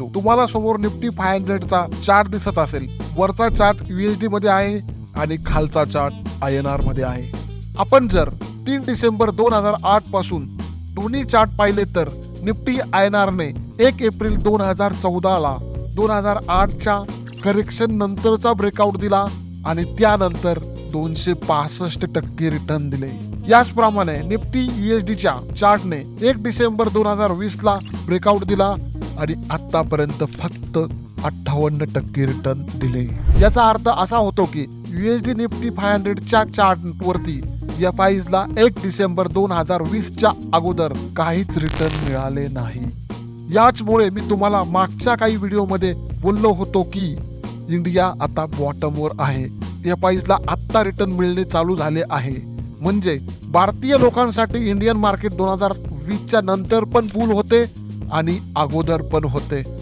तुम्हाला समोर Nifty five हंड्रेडचा chart दिसत असेल. वरचा चार्ट युएसडी मध्ये आहे आणि खालचा चार्ट आय एन आरमध्ये आहे. आपण जर तीन डिसेंबर दोन हजार आठपासून दोन्ही चार्ट पाहिले तर निफ्टी आय एन आरने एक एप्रिल दोन हजार चौदाला दोन हजार आठच्या करेक्शन नंतरचा ब्रेकआउट दिला आणि त्यानंतर दोनशे पासष्ट टक्के रिटर्न दिले. याचप्रमाणे निफ्टी युएसडीच्या चार्टने एक डिसेंबर दोन हजार वीस ला ब्रेकआउट दिला आणि आतापर्यंत फक्त अठ्ठावन्न टक्के रिटर्न दिले. याचा अर्थ असा होतो की युएसडी निफ्टी फाय हंड्रेडच्या चार्ट वरती एफ ला एक डिसेंबर दोन हजार वीसच्या अगोदर काहीच रिटर्न मिळाले नाही. याचमुळे मी तुम्हाला मागच्या काही व्हिडिओमध्ये बोललो होतो की इंडिया आता बॉटमवर आहे. एफ ला आत्ता रिटर्न मिळणे चालू झाले आहे. म्हणजे भारतीय लोकांसाठी इंडियन मार्केट दोन हजार वीसच्या नंतर पण पूल होते. आणि अगोदर पण होते.